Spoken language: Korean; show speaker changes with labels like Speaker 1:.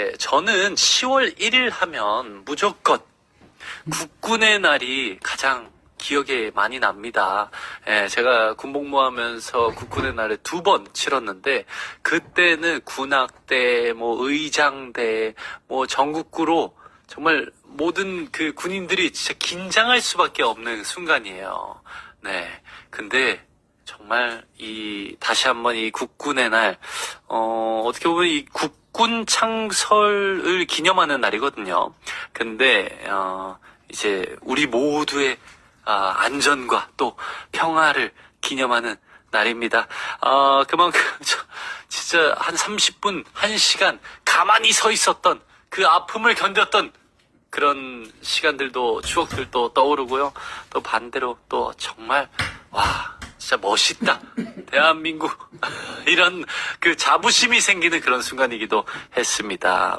Speaker 1: 예, 저는 10월 1일 하면 무조건 국군의 날이 가장 기억에 많이 납니다. 예, 제가 군복무하면서 국군의 날을 두번 치렀는데 그때는 군악대, 뭐 의장대, 뭐 전국구로 정말 모든 그 군인들이 진짜 긴장할 수밖에 없는 순간이에요. 네. 근데 정말 이 다시 한번 이 국군의 날 어, 어떻게 보면 이국 군 창설을 기념하는 날이거든요. 근데 어, 이제 우리 모두의 아, 안전과 또 평화를 기념하는 날입니다. 어, 그만큼 저, 진짜 한 30분, 1시간 가만히 서 있었던 그 아픔을 견뎠던 그런 시간들도 추억들도 떠오르고요. 또 반대로 또 정말 와 진짜 멋있다. 대한민국 이런 그 자부심이 생기는 그런 순간이기도 했습니다.